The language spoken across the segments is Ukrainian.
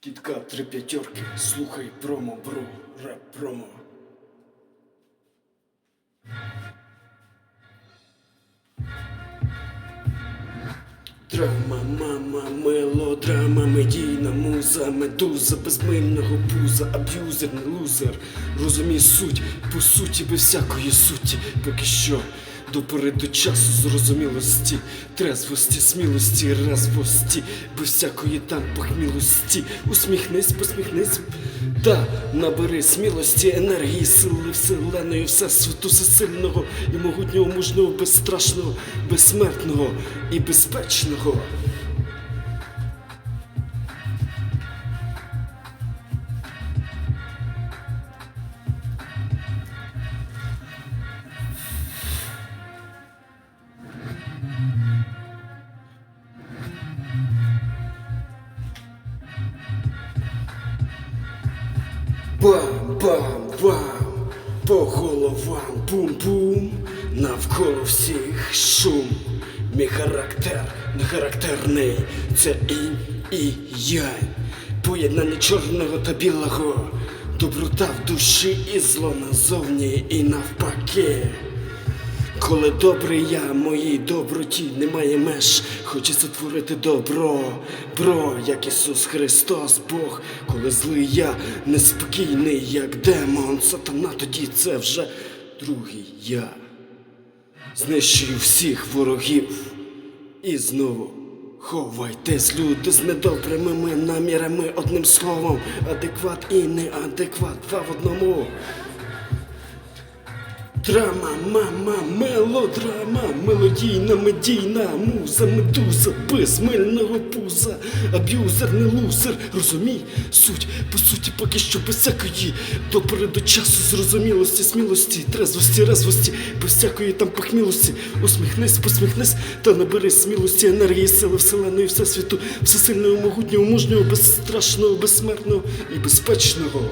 Кітка три п'ятерки, слухай промо, бро, реп промо. Драма, мама, мелодрама, медійна муза, медуза, безмильного пуза, аб'юзер, не лузер. Розумій суть, по суті, без всякої суті, поки що. До пори до часу зрозумілості, трезвості, смілості, резвості, без всякої там похмілості. Усміхнись, посміхнись, та набери смілості, енергії, сили вселеної, всесвіту всесильного і могутнього, мужного, безстрашного, безсмертного і безпечного. Бам-бам-бам, по головам бум-бум, навколо всіх шум. Мій характер не характерний, це інь і я. Поєднання чорного та білого, доброта в душі і зло назовні і навпаки. Коли добрий я, моїй доброті немає меж, хочеться творити добро, бро, як Ісус Христос, Бог, коли злий я, неспокійний, як демон, сатана, тоді це вже другий я. Знищую всіх ворогів. І знову ховайтесь, люди з недобрими намірами, одним словом, адекват і неадекват, два в одному. Драма, мама, мелодрама, мелодійна, медійна, муза, медуза, безмильного пуза, аб'юзер, не лузер, розумій суть, по суті, поки що без всякої до пори до часу зрозумілості, смілості, трезвості, резвості, без всякої там похмілості. Усміхнись, посміхнись та набери смілості, енергії, сили вселеної, всесвіту, всесильного, могутнього, мужнього, безстрашного, безсмертного і безпечного.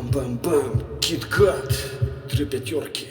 Бам-бам-бам, кит-кат, три п'ятерки.